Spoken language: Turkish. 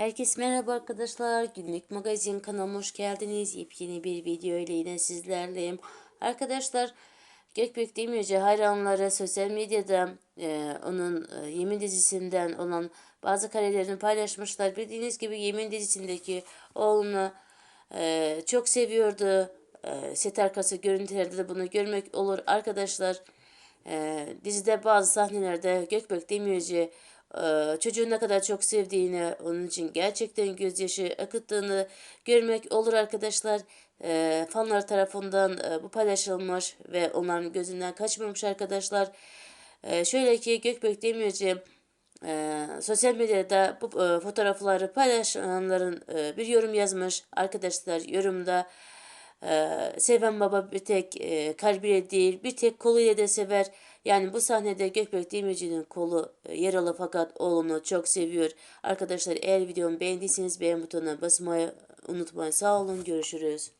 Herkese merhaba arkadaşlar. Günlük magazin kanalıma hoş geldiniz. Yepyeni bir video ile yine sizlerleyim. Arkadaşlar Gökbek Demirci hayranları sosyal medyada e, onun e, Yemin dizisinden olan bazı karelerini paylaşmışlar. Bildiğiniz gibi Yemin dizisindeki oğlunu e, çok seviyordu. E, set arkası görüntülerde de bunu görmek olur arkadaşlar. E, dizide bazı sahnelerde Gökbek Demirci e, çocuğu ne kadar çok sevdiğini, onun için gerçekten gözyaşı akıttığını görmek olur arkadaşlar. E, fanlar tarafından e, bu paylaşılmış ve onların gözünden kaçmamış arkadaşlar. E, şöyle ki Gökbek Demirci e, sosyal medyada bu e, fotoğrafları paylaşanların bir yorum yazmış. Arkadaşlar yorumda ee, seven baba bir tek e, kalbiyle değil bir tek koluyla da sever. Yani bu sahnede Gökbek Demirci'nin kolu e, yaralı fakat oğlunu çok seviyor. Arkadaşlar eğer videomu beğendiyseniz beğen butonuna basmayı unutmayın. Sağ olun görüşürüz.